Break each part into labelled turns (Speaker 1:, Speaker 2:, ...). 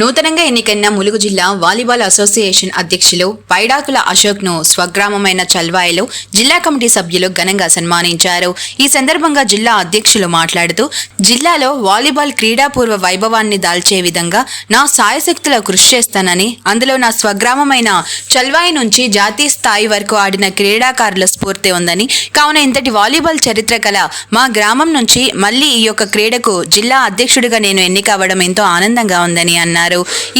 Speaker 1: నూతనంగా ఎన్నికైన ములుగు జిల్లా వాలీబాల్ అసోసియేషన్ అధ్యక్షులు పైడాకుల అశోక్ను స్వగ్రామమైన చల్వాయిలో జిల్లా కమిటీ సభ్యులు ఘనంగా సన్మానించారు. ఈ సందర్భంగా జిల్లా అధ్యక్షులు మాట్లాడుతూ జిల్లాలో వాలీబాల్ క్రీడాపూర్వ వైభవాన్ని దాల్చే విధంగా నా సాయశక్తుల కృషి చేస్తానని అందులో నా స్వగ్రామమైన చల్వాయి నుంచి జాతీయ స్థాయి వరకు ఆడిన క్రీడాకారుల స్ఫూర్తి ఉందని కావున ఇంతటి వాలీబాల్ చరిత్ర కల మా గ్రామం నుంచి మళ్ళీ ఈ యొక్క క్రీడకు జిల్లా అధ్యక్షుడిగా నేను ఎన్నికవ్వడం ఎంతో ఆనందంగా ఉందని అన్నారు.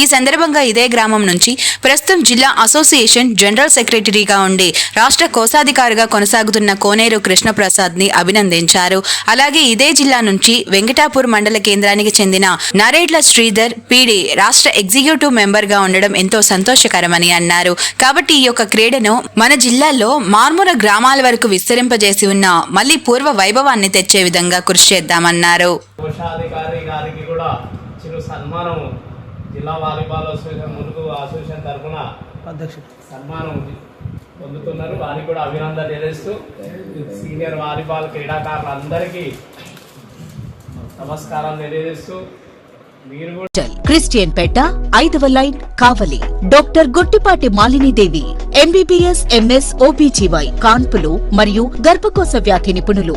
Speaker 1: ఈ సందర్భంగా ఇదే గ్రామం నుంచి ప్రస్తుతం జిల్లా అసోసియేషన్ జనరల్ సెక్రటరీగా ఉండి రాష్ట్ర కోశాధికారిగా కొనసాగుతున్న కోనేరు కృష్ణప్రసాద్ని అభినందించారు. అలాగే ఇదే జిల్లా నుంచి వెంకటాపూర్ మండల కేంద్రానికి చెందిన నరేడ్ల శ్రీధర్ పీడి రాష్ట్ర ఎగ్జిక్యూటివ్ మెంబర్గా ఉండడం ఎంతో సంతోషకరమని అన్నారు. కాబట్టి ఈ యొక్క క్రీడను మన జిల్లాలో మార్మూల గ్రామాల వరకు విస్తరింపజేసి ఉన్న మళ్ళీ పూర్వ వైభవాన్ని తెచ్చే విధంగా కృషి చేద్దామన్నారు.
Speaker 2: జిల్లా వాలీబాల్ అసోసియేషన్ ములుగు అసోసియేషన్ తరఫున సన్మానం పొందుతున్నారు. వారికి కూడా అభినందన తెలియజేస్తూ సీనియర్ వాలీబాల్ క్రీడాకారులందరికీ నమస్కారం తెలియజేస్తూ మీరు కూడా
Speaker 3: హాస్పిటల్ క్రిస్టియన్ పేట ఐదవ line Kavali. Doctor Gottipati Malinidevi MBBS MS OBGY కాన్పులు మరియు గర్భకోశ వ్యాధి నిపుణులు.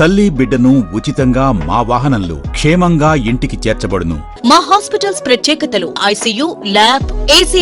Speaker 4: తల్లి బిడ్డను ఉచితంగా మా వాహనంలో క్షేమంగా ఇంటికి చేర్చబడును.
Speaker 3: మా హాస్పిటల్స్ ప్రత్యేకతలు ICU lab AC